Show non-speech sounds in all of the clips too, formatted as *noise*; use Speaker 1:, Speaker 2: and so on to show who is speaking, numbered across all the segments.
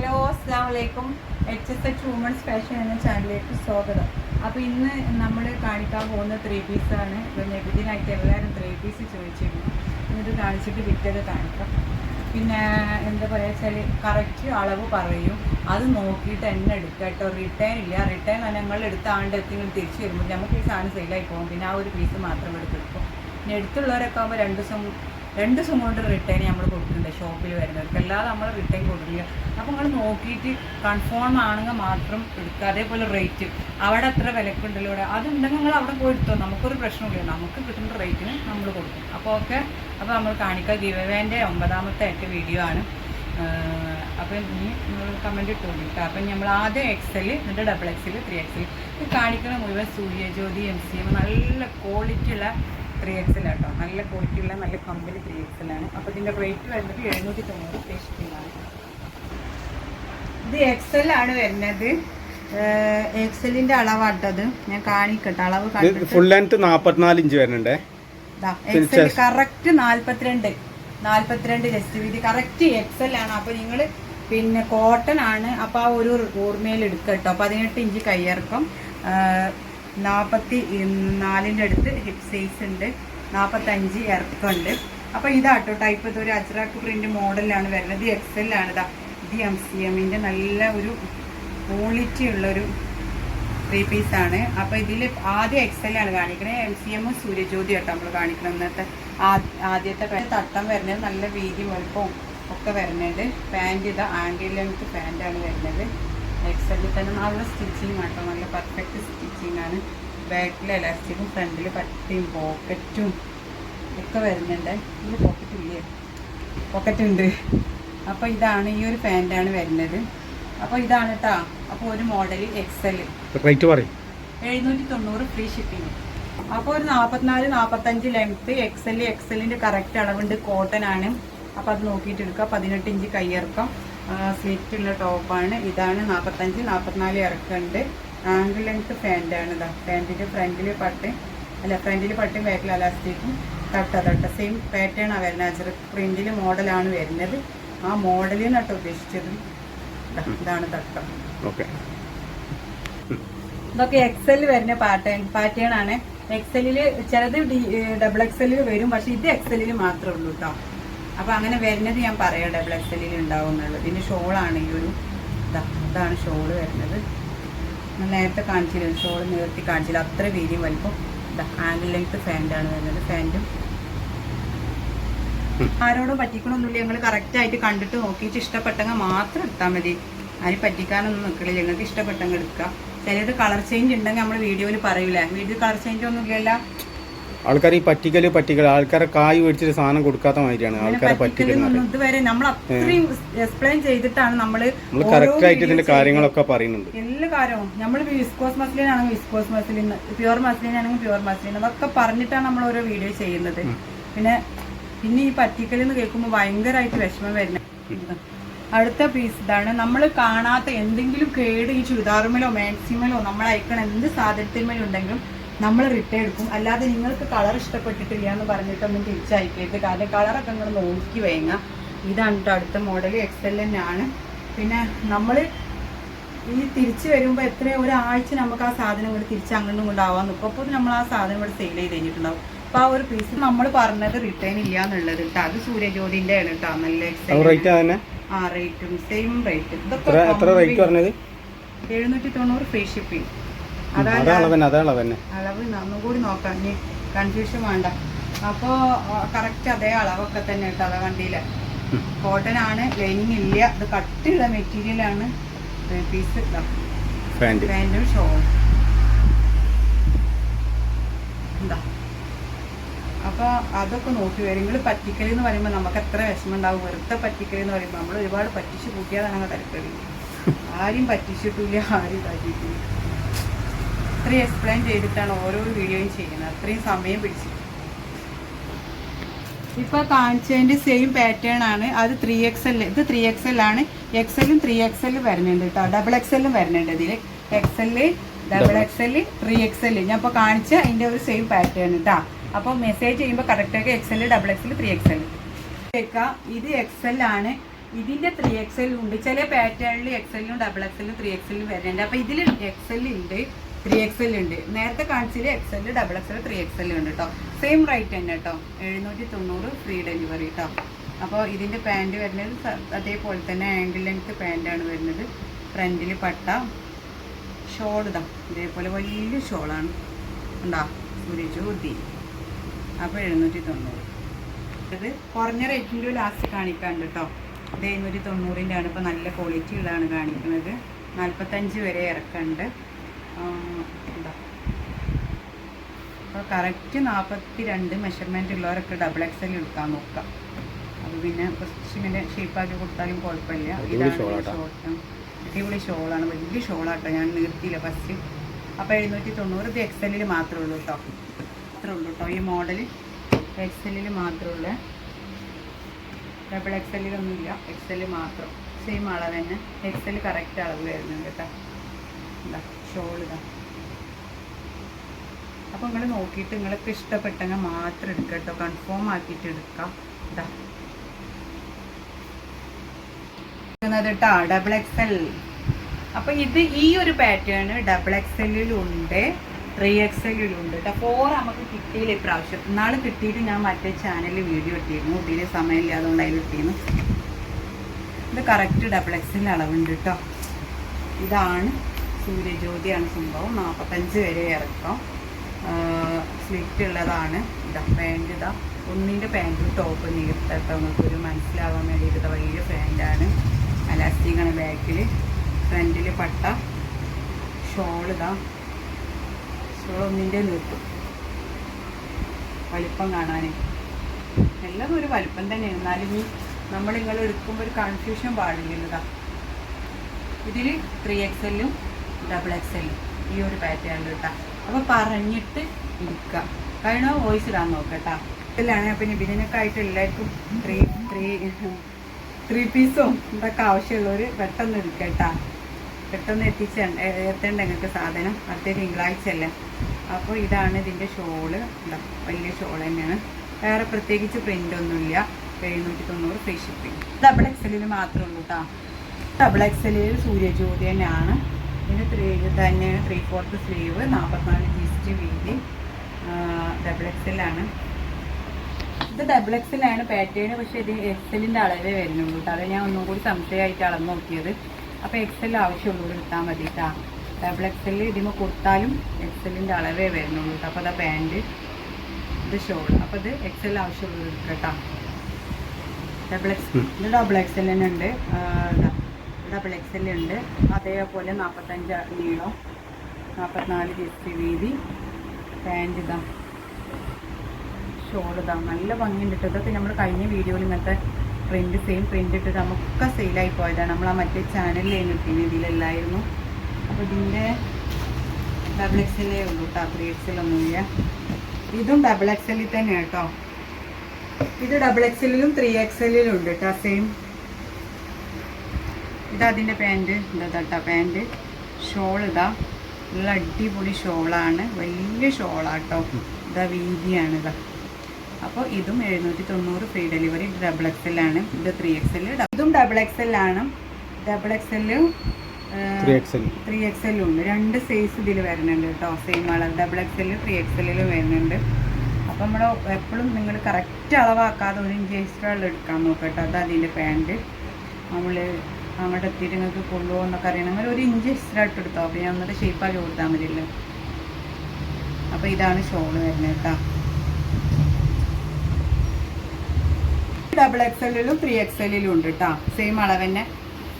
Speaker 1: Hello അസ്സാം വലൈക്കും H S H women's fashion എന്ന ചാനലിലേക്ക് സ്വാഗതം. അപ്പോൾ ഇന്ന് നമ്മൾ കാണിക്കാൻ പോകുന്ന ത്രീ പീസാണ് ഇപ്പോൾ നെബിദിനായിട്ട് എല്ലാവരും ത്രീ പീസ് ചോദിച്ചിരുന്നു. എന്നിട്ട് കാണിച്ചിട്ട് വിറ്റത് കാണിക്കാം. പിന്നെ എന്താ പറയുക വെച്ചാൽ കറക്റ്റ് അളവ് പറയും. അത് നോക്കിയിട്ട് തന്നെ എടുക്കുക കേട്ടോ. റിട്ടേൺ ഇല്ല. റിട്ടേൺ ഞങ്ങൾ എടുത്താണ്ട് തിരിച്ച് തിരിച്ചു വരുമ്പോൾ നമുക്ക് ഈ സാധനം സെയിലായി പോകും. പിന്നെ ആ ഒരു പീസ് മാത്രം എടുത്തെടുക്കും പിന്നെ എടുത്തുള്ളവരൊക്കെ ആകുമ്പോൾ രണ്ട് ദിവസം രണ്ട് ദിവസം കൊണ്ട് റിട്ടേൺ നമ്മൾ കൊടുക്കുന്നുണ്ട്. ഷോപ്പിൽ വരുന്നവർക്ക്. അല്ലാതെ നമ്മൾ റിട്ടേൺ കൊടുക്കില്ല. അപ്പോൾ നിങ്ങൾ നോക്കിയിട്ട് കൺഫേം ആണെങ്കിൽ മാത്രം എടുക്കുക. അതേപോലെ റേറ്റ് അവിടെ എത്ര വിലക്കുണ്ടല്ലോ ഇവിടെ. അതുണ്ടെങ്കിൽ നിങ്ങൾ അവിടെ പോയി എടുത്തോ. നമുക്കൊരു പ്രശ്നമില്ല നമുക്ക് കിട്ടുന്ന റേറ്റിന് നമ്മൾ കൊടുക്കും. അപ്പോൾ ഓക്കെ അപ്പോൾ നമ്മൾ കാണിക്കുക ഗിവേവേന്റെ ഒമ്പതാമത്തെ ആയിട്ട് വീഡിയോ ആണ്. അപ്പം ഇനി നിങ്ങൾ കമന്റ് ഇട്ടു കൊടുക്കുക അപ്പം നമ്മൾ ആദ്യം എക്സൽ എന്നിട്ട് ഡബിൾ എക്സൽ ത്രീ എക്സൽ കാണിക്കുന്ന മുഴുവൻ സൂര്യജ്യോതി എം സി എം നല്ല ക്വാളിറ്റി ഉള്ള ത്രീ എക്സൽ കേട്ടോ നല്ല ക്വാളിറ്റി ഉള്ള നല്ല കമ്പനി ത്രീ എക്സലാണ് അപ്പോൾ ഇതിന്റെ റേറ്റ് വരുന്നത് എഴുന്നൂറ്റി തൊണ്ണൂറ് ആണ്. ഇത് എക്സൽ ആണ് വരുന്നത്. എക്സലിന്റെ അളവാട്ടത് ഞാൻ കാണിക്കട്ടെ. അളവ്
Speaker 2: ഫുൾ ലെങ്ത് നാൽപ്പത്തിനാല് ഇഞ്ച് വരുന്നുണ്ട്?
Speaker 1: എക്സൽ കറക്റ്റ് നാല്പത്തിരണ്ട്. നാല്പത്തിരണ്ട് ജസ്റ്റ് വീതി. കറക്റ്റ് എക്സൽ ആണ്. അപ്പൊ നിങ്ങൾ പിന്നെ കോട്ടൺ ആണ്. അപ്പോൾ ആ ഒരു ഓർമ്മയിൽ എടുക്കട്ടോ കേട്ടോ പതിനെട്ട് ഇഞ്ച് കയ്യിറക്കം നാൽപ്പത്തി നാലിന്റെ അടുത്ത് ഹിപ് സൈസ് ഉണ്ട്. നാൽപ്പത്തഞ്ച് ഇറക്കമുണ്ട് അപ്പോൾ ഇതാട്ടോ ടൈപ്പ് ഇത് ഒരു അജ്രാക്ക് പ്രിന്റ് മോഡലാണ് വരുന്നത് എക്സൽ ആണ് ഇതാ ഇത് എം സി എമ്മിന്റെ നല്ല ഒരു ക്വാളിറ്റി ഉള്ളൊരു ത്രീ പീസ് ആണ്. അപ്പൊ ഇതിൽ ആദ്യം എക്സൽ ആണ് കാണിക്കണേ. എം സി എമ്മും സൂര്യജ്യോതി ആട്ടോ നമ്മൾ കാണിക്കണം ഇന്നത്തെ. ആദ്യത്തെ തട്ടം വരുന്നത് നല്ല വീതി വലുപ്പവും ഒക്കെ വരുന്നത്. പാന്റ് ഇതാ ആന്റി ലെങ്ത് പാന്റാണ് വരുന്നത്. എക്സലിൽ തന്നെ നല്ല സ്റ്റിച്ചിങ് ആട്ടോ. നല്ല പെർഫെക്റ്റ് സ്റ്റിച്ചിങ് ആണ്. ബാക്കിൽ എലാസ്റ്റിക്കും ഫ്രണ്ടിൽ പട്ടിയും പോക്കറ്റും ഒക്കെ വരുന്നുണ്ട്. ഇതിൽ പോക്കറ്റ് ഇല്ലേ? പോക്കറ്റ് ഉണ്ട്. അപ്പോൾ ഇതാണ് ഈ ഒരു പാന്റാണ് വരുന്നത്. അപ്പോൾ ഇതാണ് കേട്ടോ അപ്പോൾ ഒരു മോഡൽ എക്സൽ
Speaker 2: റേറ്റ് പറയും.
Speaker 1: എഴുന്നൂറ്റി തൊണ്ണൂറ് ഫ്രീ ഷിപ്പിംഗ് അപ്പോൾ ഒരു നാൽപ്പത്തിനാല് നാൽപ്പത്തഞ്ച് ലെങ്ത്ത് എക്സൽ എക്സലിന്റെ കറക്റ്റ് അളവുണ്ട് കോട്ടൺ ആണ്. അപ്പോൾ അത് നോക്കിയിട്ട് എടുക്കുക പതിനെട്ട് ഇഞ്ച് കയ്യിറക്കം സ്ലിറ്റ് ഉള്ള ടോപ്പാണ് ഇതാണ് നാൽപ്പത്തഞ്ച് നാൽപ്പത്തിനാല് ഇറക്കുന്നുണ്ട്. ആംഗിൾ ലെങ്ത്ത് പാന്റാണ് ഇതാ. പാന്റിന്റെ ഫ്രണ്ടിൽ പട്ട് അല്ല ഫ്രണ്ടിൽ പട്ടും ബാക്കിൽ അലാസ്റ്റിക്കും തട്ട തട്ട സെയിം പാറ്റേൺ ആ വരുന്നത്. അച്ചർ പ്രിന്റിൽ മോഡലാണ് വരുന്നത്. ആ മോഡലിൽ നിന്നാട്ടോ ഉദ്ദേശിച്ചത്. ഇതാണ് തട്ടം.
Speaker 2: ഓക്കെ
Speaker 1: ഇതൊക്കെ എക്സൽ വരുന്ന പാറ്റേൺ പാറ്റേൺ ആണ്. എക്സലിൽ ചിലത് ഡബിൾ എക്സലിൽ വരും. പക്ഷെ ഇത് എക്സലിൽ മാത്രമേ ഉള്ളൂ കേട്ടോ. അപ്പൊ അങ്ങനെ വരുന്നത് ഞാൻ പറയാം ഡബിൾ സെല്ലിൽ ഉണ്ടാവും എന്നുള്ളത്. പിന്നെ ഷോളാണ് ഈ ഒരു ഇതാ ഇതാണ് ഷോൾ വരുന്നത്. നേരത്തെ കാണിച്ചില്ല ഷോൾ നേരത്തെ കാണിച്ചില്ല. അത്ര വീതിയും വലിപ്പം ഇതാ ആംഗിൾ ലെങ്ത് ഫാന്റാണ് വരുന്നത്. ഫാന്റും ആരോടും പറ്റിക്കണമൊന്നുമില്ല. ഞങ്ങൾ കറക്റ്റായിട്ട് കണ്ടിട്ട് നോക്കിയിട്ട് ഇഷ്ടപ്പെട്ടെങ്കിൽ മാത്രം എടുത്താൽ മതി. ആരും പറ്റിക്കാനൊന്നും നിൽക്കില്ല ഞങ്ങൾക്ക് ഇഷ്ടപ്പെട്ടെങ്കിൽ എടുക്കുക ചിലത് കളർ ചേഞ്ച് ഉണ്ടെങ്കിൽ നമ്മൾ വീഡിയോയിൽ പറയൂല. വീഡിയോ കളർ ചേഞ്ച് ഒന്നും ഇല്ലല്ലോ.
Speaker 2: ആൾക്കാർ ഈ പറ്റിക്കൽ പറ്റിക്കൽ. ആൾക്കാരെ കായ് മേടിച്ചിട്ട് സാധനം കൊടുക്കാത്ത മാതിരിയാണ് ആൾക്കാരെ
Speaker 1: പറ്റിക്കലൊന്നും ഇതുവരെ നമ്മൾ അത്രയും എക്സ്പ്ലെയിൻ ചെയ്തിട്ടാണ് നമ്മൾ
Speaker 2: നമ്മൾ കറക്റ്റ് ആയിട്ട് ഇതിന്റെ കാര്യങ്ങളൊക്കെ പറയുന്നുണ്ട്.
Speaker 1: എല്ലാ കാര്യവും. നമ്മൾ വിസ്കോസ് മസ്ലിൻ ആണെങ്കിൽ വിസ്കോസ് മസ്ലിൻ പ്യുവർ മസ്ലിൻ ആണെങ്കിൽ പ്യുവർ മസ്ലിൻ അതൊക്കെ പറഞ്ഞിട്ടാണ് നമ്മൾ ഓരോ വീഡിയോ ചെയ്യുന്നത്. പിന്നെ പിന്നെ ഈ പറ്റിക്കൽ എന്ന് കേൾക്കുമ്പോൾ ഭയങ്കരമായിട്ട് വിഷമം വരുന്നത്. അടുത്ത പീസ് ഇതാണ്. നമ്മൾ കാണാത്ത എന്തെങ്കിലും കേട് ഈ ചുരിദാറുമലോ മാക്സിമലോ നമ്മൾ അയക്കണ എന്ത് സാധനത്തിന്മേലും ഉണ്ടെങ്കിലും നമ്മൾ റിട്ടേൺ എടുക്കും. അല്ലാതെ നിങ്ങൾക്ക് കളർ ഇഷ്ടപ്പെട്ടിട്ടില്ല എന്ന് പറഞ്ഞിട്ടൊന്നും തിരിച്ചയക്കരുത് കാരണം കളറൊക്കെ നിങ്ങൾ നോക്കി വേങ്ങ. ഇതാണ് കേട്ടോ അടുത്ത മോഡൽ എക്സൽ ആണ് പിന്നെ നമ്മൾ ഈ തിരിച്ചു വരുമ്പോൾ എത്ര ഒരാഴ്ച നമുക്ക് ആ സാധനം ഇവിടെ തിരിച്ച് അങ്ങോട്ടും കൊണ്ടാവാൻ നിൽക്കും അപ്പോൾ നമ്മൾ ആ സാധനം ഇവിടെ സെയിൽ ചെയ്ത് കഴിഞ്ഞിട്ടുണ്ടാവും. അപ്പോൾ ആ ഒരു പീസ് നമ്മൾ പറഞ്ഞത് റിട്ടേൺ ഇല്ല എന്നുള്ളത് കേട്ടോ അത് സൂര്യജ്യോതിന്റെ ആണ് കേട്ടോ നല്ല
Speaker 2: തന്നെ
Speaker 1: ആ റേറ്റും സെയിം റേറ്റ്
Speaker 2: ഇതൊക്കെ എത്ര റേറ്റ് പറഞ്ഞത്?
Speaker 1: എഴുന്നൂറ്റി തൊണ്ണൂറ് ഫ്രീ ഷിപ്പിംഗ്
Speaker 2: അതേ അതേ
Speaker 1: അളവ് ഒന്നും കൂടി നോക്കാം ഇനി കൺഫ്യൂഷൻ വേണ്ട. അപ്പോൾ കറക്റ്റ് അതേ അളവൊക്കെ തന്നെ കേട്ടോ അതാ വണ്ടിയിൽ കോട്ടൺ ആണ് ലൈനിങ് ഇല്ല ഇത് കട്ടിയുള്ള മെറ്റീരിയൽ ആണ്. പീസ്
Speaker 2: പാന്റ്
Speaker 1: പാന്റും ഷോൾ എന്താ അപ്പോൾ അതൊക്കെ നോക്കി വരും. നിങ്ങൾ പറ്റിക്കൽ എന്ന് പറയുമ്പോൾ നമുക്ക് എത്ര വിഷമം ഉണ്ടാവും. വെറുതെ പറ്റിക്കലി എന്ന് പറയുമ്പോൾ നമ്മൾ ഒരുപാട് പറ്റിച്ച് കൂട്ടിയാതാണ് തരക്കളി തരക്കടി. *laughs* ആരും പറ്റിച്ചിട്ടില്ല ആരും ഇതാക്കിയിട്ടില്ല. ഇത്രയും എക്സ്പ്ലെയിൻ ചെയ്തിട്ടാണ് ഓരോ വീഡിയോയും ചെയ്യുന്നത് അത്രയും സമയം പിടിച്ചു ഇപ്പൊ കാണിച്ചതിന്റെ സെയിം പാറ്റേൺ ആണ് അത് ത്രീ എക്സ് എൽ ഇത് ത്രീ എക്സ് എൽ ആണ് എക്സലും ത്രീ എക്സ് എല്ലും വരുന്നുണ്ട് കേട്ടോ ഡബിൾ എക്സ് എല്ലും വരുന്നുണ്ട് ഇതിൽ X L double X L three X L ഞാൻ ഇപ്പോൾ കാണിച്ച അതിന്റെ ഒരു സെയിം പാറ്റേൺ കേട്ടോ അപ്പോൾ മെസ്സേജ് ചെയ്യുമ്പോൾ കറക്റ്റ് ആക്കി X L double X L three X L ഇത് എക്സ് എൽ ആണ് ഇതിന്റെ ത്രീ എക്സലും ഉണ്ട് ചില പാറ്റേണിൽ എക്സ് എല്ലും ഡബിൾ എക്സ് എല്ലും ത്രീ എക്സ് എല്ലും വരുന്നുണ്ട് അപ്പൊ ഇതിൽ എക്സൽ ഉണ്ട് ത്രീ എക്സ് എൽ ഉണ്ട്. നേരത്തെ കാണിച്ചതിൽ L double X L three X L ഉണ്ട് കേട്ടോ സെയിം റേറ്റ് തന്നെ കേട്ടോ എഴുന്നൂറ്റി തൊണ്ണൂറ് ഫ്രീ ഡെലിവറി കേട്ടോ അപ്പോൾ ഇതിന്റെ പാന്റ് വരുന്നത് അതേപോലെ തന്നെ ആംഗിൾ ലെങ്ത്ത് പാന്റാണ് വരുന്നത്. ഫ്രണ്ടിൽ പട്ട ഷോൾ ഇതാ. ഇതേപോലെ വലിയ ഷോളാണ് ഉണ്ടാ സൂര്യജ്യോതി. അപ്പോൾ എഴുന്നൂറ്റി തൊണ്ണൂറ് ഇത് കുറഞ്ഞ റേറ്റിന്റെ ലാസ്റ്റ് കാണിക്കാണ്ട് കേട്ടോ ഇത് എഴുന്നൂറ്റി തൊണ്ണൂറിന്റെ ആണ്. ഇപ്പോൾ നല്ല ക്വാളിറ്റി ഉള്ളതാണ് കാണിക്കുന്നത്. നാൽപ്പത്തഞ്ച് വരെ ഇറക്കുന്നുണ്ട് എന്താ അപ്പോൾ കറക്റ്റ് നാൽപ്പത്തി രണ്ട് മെഷർമെന്റ് ഉള്ളവരൊക്കെ ഡബിൾ എക്സൽ എടുക്കാൻ നോക്കാം. അത് പിന്നെ ഇങ്ങനെ ഷേപ്പാക്കി കൊടുത്താലും കുഴപ്പമില്ല. ഷോർട്ട് അടിപൊളി ഷോളാണ് വലിയ ഷോളാട്ടോ ഞാൻ നിർത്തിയില്ല ഫസ്റ്റ് അപ്പോൾ എഴുന്നൂറ്റി തൊണ്ണൂറ് ഇത് എക്സലിൽ മാത്രമേ ഉള്ളൂ കേട്ടോ മാത്രമേ ഉള്ളൂ കേട്ടോ ഈ മോഡൽ എക്സലിൽ മാത്രമേ ഉള്ളൂ. ഡബിൾ എക്സലിലൊന്നുമില്ല എക്സൽ മാത്രം. സെയിം അളവ് തന്നെ. എക്സൽ കറക്റ്റ് അളവ് വരുന്നുണ്ട് കേട്ടോ എന്താ ഷോൾ ഇതാ അപ്പോൾ നിങ്ങൾ നോക്കിയിട്ട് നിങ്ങൾക്ക് ഇഷ്ടപ്പെട്ടെങ്കിൽ മാത്രം എടുക്കുക കേട്ടോ കൺഫേം ആക്കിയിട്ട് എടുക്കാം. ഇതാ കേട്ടോ ഡബിൾ എക്സൽ അപ്പോൾ ഇത് ഈ ഒരു പാറ്റേൺ ഡബിൾ എക്സലിലുണ്ട് ത്രീ എക്സലിലുണ്ട് കേട്ടോ ഫോർ നമുക്ക് കിട്ടിയില്ല ഇപ്രാവശ്യം. ഇന്നാൾ കിട്ടിയിട്ട് ഞാൻ മറ്റേ ചാനലിൽ വീഡിയോ ഇട്ടിരുന്നു. ഇതിൽ സമയമില്ല അതുകൊണ്ട് അതിൽ ഇട്ടിരുന്നു. ഇത് കറക്റ്റ് ഡബിൾ എക്സൽ അളവുണ്ട് കേട്ടോ ഇതാണ് സൂര്യജ്യോതിയാണ് സംഭവം. നാൽപ്പത്തഞ്ച് വരെ ഇറക്കാം. സ്ലിറ്റ് ഉള്ളതാണ് ഇതാ പാന്റ് ഇതാ. ഒന്നിന്റെ പാന്റ് ടോപ്പ് നീർത്തട്ടോ. നിങ്ങൾക്ക് ഒരു മനസ്സിലാവാൻ വേണ്ടിയിട്ട് വലിയ പാന്റാണ് അലാസ്റ്റിക്കാണ് ബാക്കിൽ ഫ്രണ്ടിൽ പട്ട. ഷോൾ ഇതാ. ഷോൾ ഒന്നിന്റെ നീർത്തും. വലിപ്പം കാണാൻ എല്ലാം ഒരു വലിപ്പം തന്നെയാണ്. എന്നാലും ഈ നമ്മൾ നിങ്ങൾ എടുക്കുമ്പോൾ ഒരു കൺഫ്യൂഷൻ പാടില്ലതാ ഇതാ. ഇതിൽ ത്രീ എക്സെല്ലും ഡബിൾ എക്സ് എൽ ഈ ഒരു പാറ്റേൺ കേട്ടോ അപ്പോൾ പറഞ്ഞിട്ട് ഇരിക്കുക കാരണം വോയിസ് ഇടാൻ നോക്കട്ടാ. ഇതിലാണ് അപ്പം ഇതിനൊക്കെ ആയിട്ട് എല്ലാവർക്കും ത്രീ ത്രീ ത്രീ പീസും ഇതൊക്കെ ആവശ്യമുള്ളവർ പെട്ടെന്ന് എടുക്കട്ടാ പെട്ടെന്ന് എത്തിച്ച എത്തേണ്ട ഞങ്ങൾക്ക് സാധനം. അടുത്ത തിങ്കളാഴ്ച അല്ലേ അപ്പോൾ ഇതാണ് ഇതിന്റെ ഷോൾ. വലിയ ഷോൾ തന്നെയാണ്. വേറെ പ്രത്യേകിച്ച് പ്രിന്റ് ഒന്നുമില്ല. എഴുന്നൂറ്റി തൊണ്ണൂറ് ഫ്രീ ഷിപ്പിംഗ് ഡബിൾ എക്സലിൽ മാത്രമേ ഉള്ളൂ കേട്ടോ ഡബിൾ എക്സലിൽ സൂര്യജ്യോതി തന്നെയാണ്. ഇതിന് ത്രീ തന്നെ ത്രീ ഫോർത്ത് സ്ലീവ് നാൽപ്പത്തിനാല് ജിസ്റ്റ് വീതി. ഡബിൾ എക്സലാണ് ഇത് ഡബിൾ എക്സലാണ് പാറ്റേൺ പക്ഷേ ഇത് എക്സലിന്റെ അളവേ വരുന്നുള്ളൂ കേട്ടോ. അത് ഞാൻ ഒന്നും കൂടി സംശയമായിട്ട് അളന്ന് നോക്കിയത്. അപ്പോൾ എക്സൽ ആവശ്യമുള്ളൂ എടുത്താൽ മതി കേട്ടോ. ഡബിൾ എക്സലിൽ ഇതിന് കൊടുത്താലും എക്സലിന്റെ അളവേ വരുന്നുള്ളൂ കേട്ടോ. അപ്പോൾ അതാ പാന്റ് ഇത് ഷോൾ അപ്പോൾ ഇത് എക്സൽ ആവശ്യമുള്ളൂ എടുക്കുക കേട്ടോ ഡബിൾ എക്സ്. ഇത് ഡബിൾ എക്സൽ തന്നെ ഉണ്ട്. ഡബിൾ എക്സൽ ഉണ്ട്. അതേപോലെ നാൽപ്പത്തഞ്ച് നീളം നാൽപ്പത്തിനാല് ജിസ്റ്റ് വീതി പാന്റ് ഇതാ. ഷോൾ ഇതാ. നല്ല ഭംഗിയുണ്ട് കേട്ടോ ഇതൊക്കെ നമ്മൾ കഴിഞ്ഞ വീഡിയോയിൽ ഇങ്ങനത്തെ പ്രിന്റ് സെയിം പ്രിന്റ് ഇട്ട് നമുക്കൊക്കെ സെയിലായി പോയതാണ്. നമ്മൾ ആ മറ്റേ ചാനലിൽ ഇട്ടിന് ഇതിലല്ലായിരുന്നു. അപ്പോൾ ഇതിന്റെ ഡബിൾ എക്സലേ ഉള്ളൂ കേട്ടോ ത്രീ എക്സലൊന്നുമില്ല ഇതും ഡബിൾ എക്സലിൽ തന്നെ കേട്ടോ ഇത് ഡബിൾ എക്സലിലും ത്രീ എക്സലിലും ഉണ്ട് കേട്ടോ സെയിം ഇത് അതിന്റെ പാന്റ്. ഇതാ തട്ട പാന്റ് ഷോൾ ഇതാ. നല്ല അടിപൊളി ഷോളാണ്. വലിയ ഷോളാട്ടോ. ഇതാ വീതിയാണ് ഇതാ. അപ്പോൾ ഇതും എഴുന്നൂറ്റി തൊണ്ണൂറ് free delivery double X L ആണ്. ഇത് ത്രീ എക്സ് എൽ. ഇതും ഡബിൾ എക്സ് എൽ ആണ്. ഡബിൾ എക്സ് എല്ലും
Speaker 2: ത്രീ
Speaker 1: എക്സ് എല്ലും ഉണ്ട്. രണ്ട് സൈസ് ഇതിൽ വരുന്നുണ്ട് കേട്ടോ. സെയിം അളവ് ഡബിൾ എക്സ് എല്ലും ത്രീ എക്സ് എല്ലിലും വരുന്നുണ്ട്. അപ്പോൾ നമ്മൾ എപ്പോഴും നിങ്ങൾ കറക്റ്റ് അളവാക്കാതെ ഒരു ഇഞ്ച് എക്സ്ട്രാ എടുക്കാൻ നോക്കട്ടോ കേട്ടോ. അത് അതിന്റെ പാന്റ് നമ്മൾ അങ്ങോട്ട് എത്തിയിട്ട് നിങ്ങൾക്ക് കൊണ്ടുപോകും എന്നൊക്കെ അങ്ങനെ ഒരു ഇഞ്ച് എക്സ്ട്രാ ഇട്ടെടുത്തോ അപ്പോൾ ഞാൻ ഒന്നിട്ട് ഷേപ്പാക്കി കൊടുത്താൽ മതിയല്ലോ. അപ്പോൾ ഇതാണ് ഷോൾ വരുന്നത് കേട്ടോ ഡബിൾ എക്സ് എല്ലിലും ത്രീ എക്സ് എല്ലിലും ഉണ്ട് കേട്ടോ സെയിം അളവ് തന്നെ.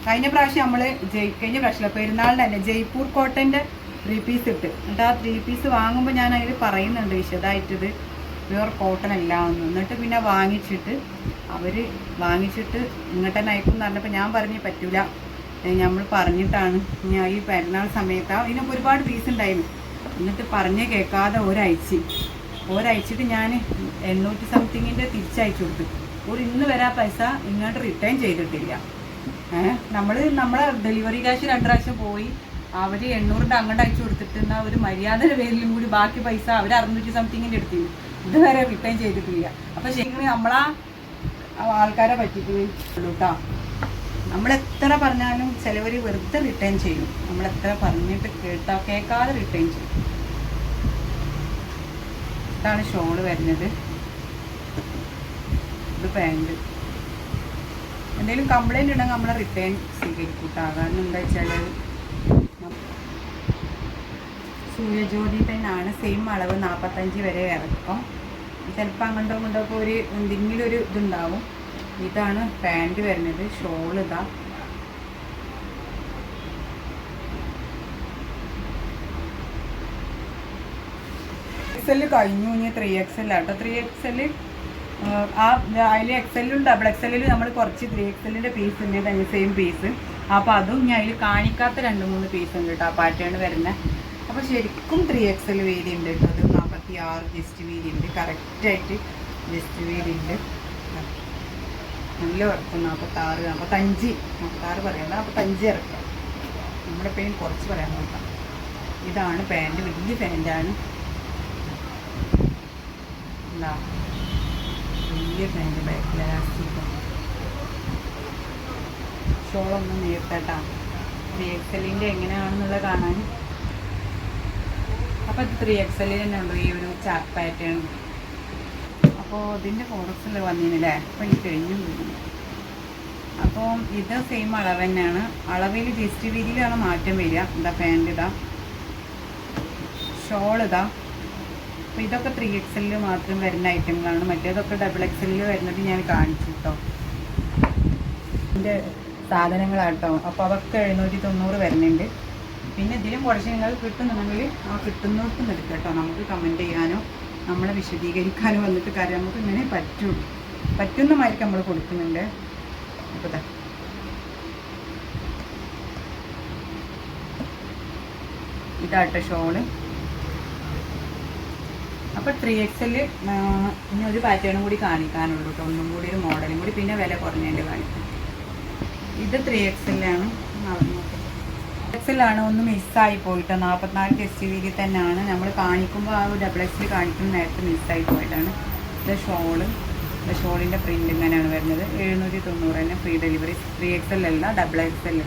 Speaker 1: കഴിഞ്ഞ പ്രാവശ്യം നമ്മൾ ജയ് കഴിഞ്ഞ പ്രാവശ്യം പെരുന്നാളിന്റെ തന്നെ ജയ്പൂർ കോട്ടന്റെ ത്രീ പീസ് ഇട്ട്. എന്നിട്ട് ആ ത്രീ പീസ് വാങ്ങുമ്പോൾ ഞാൻ അതിൽ പറയുന്നുണ്ട് വിശദമായിട്ടിത് പ്യുവർ കോട്ടൺ അല്ല എന്ന്. എന്നിട്ട് പിന്നെ വാങ്ങിച്ചിട്ട് അവർ വാങ്ങിച്ചിട്ട് ഇങ്ങോട്ട് തന്നെ അയക്കും എന്ന് പറഞ്ഞപ്പോൾ ഞാൻ പറഞ്ഞ് പറ്റൂല. നമ്മൾ പറഞ്ഞിട്ടാണ് ഞാൻ ഈ പെരുന്നാൾ സമയത്ത് ആ ഇതിനൊക്കെ ഒരുപാട് പീസ് ഉണ്ടായിരുന്നു. എന്നിട്ട് പറഞ്ഞ് കേൾക്കാതെ ഒരാഴ്ച ഒരാഴ്ചയിട്ട് ഞാൻ എണ്ണൂറ്റി സംതിങ്ങിന്റെ തിരിച്ചയച്ചു കൊടുത്തു. ഒരു ഇന്ന് വരാ പൈസ ഇങ്ങോട്ട് റിട്ടേൺ ചെയ്തിട്ടില്ല. നമ്മൾ നമ്മളെ ഡെലിവറി കാശ് രണ്ട് പ്രാവശ്യം പോയി. അവർ എണ്ണൂറിന്റെ അങ്ങോട്ട് അയച്ചു കൊടുത്തിട്ട് എന്നാൽ ഒരു മര്യാദയുടെ പേരിലും കൂടി ബാക്കി പൈസ അവർ അറുന്നൂറ്റി സംതിങ്ങിന്റെ എടുത്തിരുന്നു. ഇതുവരെ റിട്ടേൺ ചെയ്തിട്ടില്ല. അപ്പൊ ശരിക്കും നമ്മളാ ആൾക്കാരെ പറ്റിക്കുകയുള്ളൂ നമ്മൾ എത്ര പറഞ്ഞാലും ചിലവർ വെറുതെ റിട്ടേൺ ചെയ്യും. നമ്മൾ എത്ര പറഞ്ഞിട്ട് കേട്ടാ കേൾക്കാതെ റിട്ടേൺ ചെയ്യും. ഇതാണ് ഷോൾ വരുന്നത്. ഇത് പാന്റ് എന്തെങ്കിലും കംപ്ലൈന്റ് ഉണ്ടെങ്കിൽ നമ്മൾ റിട്ടേൺ സ്വീകരിക്കൂട്ടാ കാരണം എന്താ വെച്ചാൽ സൂര്യജ്യോതി തന്നെയാണ് സെയിം അളവ് നാൽപ്പത്തഞ്ച് വരെ ഇറക്കും. ചിലപ്പോൾ അങ്ങോട്ടോ ഇങ്ങോട്ടോ ഒരു എന്തെങ്കിലും ഒരു ഇതുണ്ടാവും. ഇതാണ് പാന്റ് വരുന്നത്. ഷോൾ ഇതാ. എക്സൽ കഴിഞ്ഞു. ഇനി ത്രീ എക്സൽ ആട്ടോ ത്രീ എക്സൽ ആ അതിൽ എക്സലും ഡബിൾ എക്സലിൽ നമ്മൾ കുറച്ച് ത്രീ എക്സലിന്റെ പീസ് ഉണ്ട്. സെയിം പീസ് അപ്പോൾ അതും ഞാൻ അതിൽ കാണിക്കാത്ത രണ്ട് മൂന്ന് പീസ് ഉണ്ട് കേട്ടോ ആ പാറ്റേൺ വരുന്ന. അപ്പോൾ ശരിക്കും ത്രീ എക്സൽ വീതി ഉണ്ട് കേട്ടോ. അത് നാൽപ്പത്തി ആറ് ജസ്റ്റ് വീതി ഉണ്ട് കറക്റ്റായിട്ട് ജസ്റ്റ് വീതി ഉണ്ട്. നല്ല ഇറക്കും നാൽപ്പത്താറ് നാൽപ്പത്തഞ്ച് നാൽപ്പത്താറ് പറയണ്ട. നാൽപ്പത്തഞ്ച് ഇറക്കാം. നമ്മുടെ പേരും കുറച്ച് പറയാൻ നോക്കാം. ഇതാണ് പാന്റ് വലിയ പാന്റാണ് വലിയ പാന്റ് ബാക്ക് ലാസ്റ്റിക് ഷോളൊന്നും നേർത്തട്ടാ ത്രീ എക്സലിന്റെ എങ്ങനെയാണെന്നുള്ളത് കാണാൻ അപ്പോൾ ഇത് ത്രീ എക്സൽ തന്നെ ഉണ്ട് ഈ ഒരു ചാക്ക് പാറ്റേൺ അപ്പോൾ ഇതിന്റെ ഫോറക്സിൽ വന്നില്ലേ അപ്പോൾ ഈ കഴിഞ്ഞു അപ്പോൾ ഇത് സെയിം അളവ് തന്നെയാണ്. അളവിൽ ജസ്റ്റ് വീതിയിലാണ് മാറ്റം വരിക. എന്താ പാന്റ് ഇതാ. ഷോൾ ഇതാ. അപ്പോൾ ഇതൊക്കെ ത്രീ എക്സലിൽ മാത്രം വരുന്ന ഐറ്റങ്ങളാണ് മറ്റേതൊക്കെ ഡബിൾ എക്സലിൽ വരുന്നത് ഞാൻ കാണിച്ചു കേട്ടോ ഇതിന്റെ സാധനങ്ങളാട്ടോ. അപ്പോൾ അതൊക്കെ എഴുന്നൂറ്റി തൊണ്ണൂറ് വരുന്നുണ്ട്. പിന്നെ ഇതിലും കുറച്ച് നിങ്ങൾക്ക് കിട്ടുന്നുണ്ടെങ്കിൽ ആ കിട്ടുന്നവർക്കും എടുക്കുക കേട്ടോ. നമുക്ക് കമന്റ് ചെയ്യാനോ നമ്മളെ വിശദീകരിക്കാനോ വന്നിട്ട് കാര്യം നമുക്ക് ഇങ്ങനെ പറ്റും. പറ്റുന്ന മാതിരിക്ക് നമ്മൾ കൊടുക്കുന്നുണ്ട്. അപ്പോൾ ഇതാട്ടെ ഷോൾ അപ്പോൾ ത്രീ എക്സൽ ഇനി ഒരു പാറ്റേണും കൂടി കാണിക്കാനുള്ളൂ കേട്ടോ. ഒന്നും കൂടി ഒരു മോഡലും കൂടി പിന്നെ വില കുറഞ്ഞതിന്റെ കാണിക്കാം ഇത് ത്രീ എക്സലാണ് എക്സലാണ് ഒന്ന് മിസ്സായി പോയിട്ട്. നാൽപ്പത്തിനാല് ടെസ്റ്റ് രീതിയിൽ തന്നെയാണ്. നമ്മൾ കാണിക്കുമ്പോൾ ആ ഡബിൾ എക്സിൽ കാണിക്കുമ്പോൾ നേരത്തെ മിസ്സായി പോയിട്ടാണ് ഇത് ഷോൾ. ഷോളിന്റെ പ്രിന്റ് ഇങ്ങനെയാണ് വരുന്നത്. എഴുന്നൂറ്റി തൊണ്ണൂറ് തന്നെ ഫ്രീ ഡെലിവറി ത്രീ എൽ അല്ല ഡബിൾ എക്സ് എൽ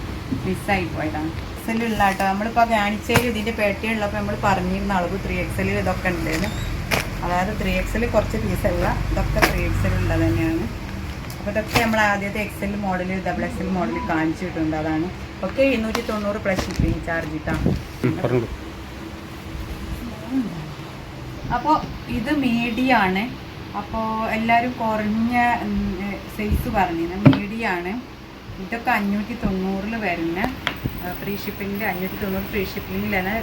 Speaker 1: മിസ്സായി പോയതാണ്. എക്സലുള്ള കേട്ടോ നമ്മളിപ്പോൾ കാണിച്ചതിൽ ഇതിന്റെ പേട്ടി ഉള്ളപ്പോൾ നമ്മൾ പറഞ്ഞിരുന്ന അളവ് ത്രീ എക്സലിൽ ഇതൊക്കെ ഉണ്ടായിരുന്നു അതായത് ത്രീ എക്സൽ കുറച്ച് പീസല്ല ഇതൊക്കെ ത്രീ എക്സൽ ഉള്ളത് തന്നെയാണ്. അപ്പോൾ ഇതൊക്കെ നമ്മൾ ആദ്യത്തെ XL model double XL model കാണിച്ചിട്ടുണ്ട്. അതാണ് ഒക്കെ എഴുന്നൂറ്റി തൊണ്ണൂറ് പ്ലസ് ഷിപ്പിംഗ് ചാർജ്
Speaker 2: പറഞ്ഞോളൂ.
Speaker 1: അപ്പോൾ ഇത് മീഡിയാണ് അപ്പോൾ എല്ലാവരും കുറഞ്ഞ സൈസ് പറഞ്ഞിരുന്നു. മീഡിയാണ് ഇതൊക്കെ അഞ്ഞൂറ്റി തൊണ്ണൂറിൽ വരുന്ന ഫ്രീ ഷിപ്പിംഗിൽ അഞ്ഞൂറ്റി തൊണ്ണൂറ് ഫ്രീ ഷിപ്പിങ്ങിലാണ്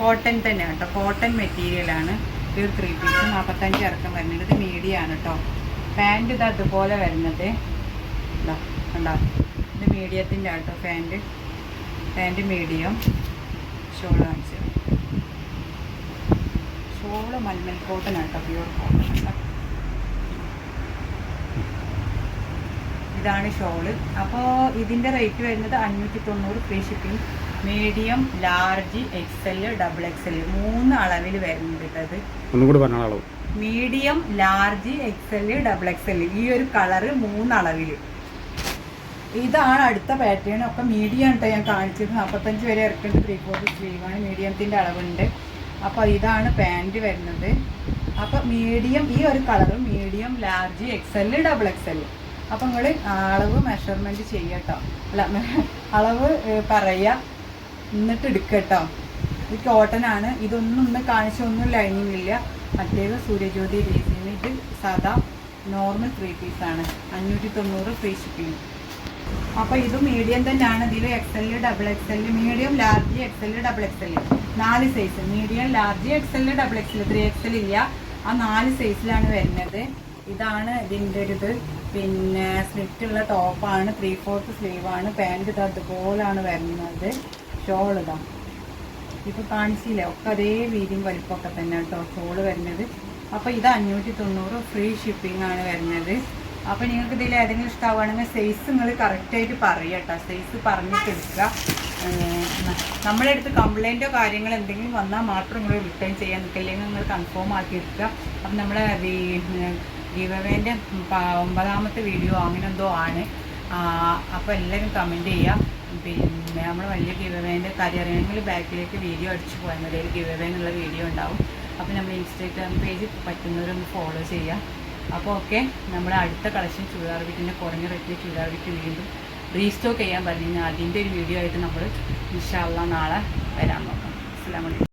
Speaker 1: കോട്ടൺ തന്നെ കേട്ടോ. കോട്ടൺ മെറ്റീരിയലാണ് ഇത് ഒരു ത്രീ പീസ് നാൽപ്പത്തഞ്ച് ഇറക്കം വരുന്നത്. ഇത് മീഡിയാണ് കേട്ടോ. പാന്റ് ഇത് അതുപോലെ വരുന്നത്. ഇതാ കണ്ടോ? ഇത് മീഡിയത്തിന്റെ കേട്ടോ പാന്റ് പാന്റ് മീഡിയം ഷോൾ കാണിച്ചു ഷോൾ മൽമൽ കോട്ടൺ ആട്ടോ പ്യൂർ കോട്ടൺ കേട്ടോ. ഇതാണ് ഷോൾ. അപ്പോൾ ഇതിന്റെ റേറ്റ് വരുന്നത് അഞ്ഞൂറ്റി തൊണ്ണൂറ് free shipping medium large X XL double X XL മൂന്ന് അളവിൽ വരുന്നുണ്ട് ഇത്. Medium large X XL double X XL ഈ ഒരു കളറ് മൂന്ന് അളവിൽ ഇതാണ് അടുത്ത പാറ്റേൺ ഒക്കെ മീഡിയം കേട്ടോ ഞാൻ കാണിച്ചത് നാൽപ്പത്തഞ്ച് വരെ ഇറക്കേണ്ട ത്രീ ഫോർത്ത് സ്ലീവാണ് മീഡിയത്തിന്റെ അളവുണ്ട്. അപ്പോൾ ഇതാണ് പാന്റ് വരുന്നത്. അപ്പോൾ മീഡിയം ഈ ഒരു colour medium large X L double X L അപ്പോൾ നിങ്ങൾ അളവ് മെഷർമെന്റ് ചെയ്യട്ടോ. അല്ല അളവ് പറയുക എന്നിട്ട് എടുക്കട്ടോ. ഇത് കോട്ടനാണ് ഇതൊന്നും ഒന്ന് കാണിച്ചൊന്നും ലൈനിങ് ഇല്ല. മറ്റേത് സൂര്യജ്യോതി രീതിയിൽ ഇത് സാധാ നോർമൽ ത്രീ പീസാണ് അഞ്ഞൂറ്റി തൊണ്ണൂറ് ഫ്രീ ഷിപ്പിംഗ് അപ്പോൾ ഇത് മീഡിയം തന്നെയാണ്. ഇതിൽ XL double XL medium large XL double XL നാല് size medium large XL double XL three XL ഇല്ല. ആ നാല് സൈസിലാണ് വരുന്നത്. ഇതാണ് ഇതിന്റെ ഒരു ഇത്. പിന്നെ സ്ലിറ്റ് ഉള്ള ടോപ്പാണ് ത്രീ ഫോർത്ത് ആണ്. പാന്റ് ഇത് അതുപോലാണ് വരുന്നത്. ഷോൾ ഇതാ. ഇപ്പൊ കാണിച്ചില്ലേ? ഒക്കെ അതേ വീതിയും വലിപ്പമൊക്കെ തന്നെ കേട്ടോ ഷോൾ വരുന്നത്. അപ്പൊ ഇത് അഞ്ഞൂറ്റി തൊണ്ണൂറ്. ഫ്രീ ഷിപ്പിംഗ് ആണ് വരുന്നത്. അപ്പൊ നിങ്ങൾക്ക് ഇതിൽ ഏതെങ്കിലും ഇഷ്ടമാവുകയാണെങ്കിൽ സൈസ് നിങ്ങൾ കറക്റ്റായിട്ട് പറയുക കേട്ടോ. സൈസ് പറഞ്ഞിട്ട് എടുക്കുക. ഏഹ് നമ്മുടെ അടുത്ത് കംപ്ലൈന്റോ കാര്യങ്ങളോ എന്തെങ്കിലും വന്നാൽ മാത്രം നിങ്ങൾ റിട്ടേൺ ചെയ്യാൻ നിൽക്കില്ലെങ്കിൽ നിങ്ങൾ കൺഫേം ആക്കി എടുക്കുക. അപ്പം നമ്മളെ ഗീവവേന്റെ ഒമ്പതാമത്തെ വീഡിയോ അങ്ങനെ എന്തോ ആണ്. അപ്പോൾ എല്ലാവരും കമന്റ് ചെയ്യുക. പിന്നെ നമ്മൾ വലിയ ഗീവവേന്റെ കാര്യം അറിയണമെങ്കിൽ ബാക്കിലേക്ക് വീഡിയോ അടിച്ചു പോയാൽ മതി. ഗിവേവേ എന്നുള്ള വീഡിയോ ഉണ്ടാവും. അപ്പോൾ നമ്മൾ ഇൻസ്റ്റാഗ്രാം പേജ് പറ്റുന്നവരൊന്ന് ഫോളോ ചെയ്യുക. അപ്പോൾ ഓക്കെ നമ്മുടെ അടുത്ത കളക്ഷൻ ചുരിദാർ വിറ്റിന്റെ കുറഞ്ഞ റേറ്റിൽ ചുരിദാർ വിറ്റ് വീണ്ടും റീസ്റ്റോക്ക് ചെയ്യാൻ പറഞ്ഞു അതിന്റെ ഒരു വീഡിയോ ആയിട്ട് നമ്മൾ ഇൻഷാല്ല നാളെ വരാൻ നോക്കാം. അസ്സാം വലൈക്കും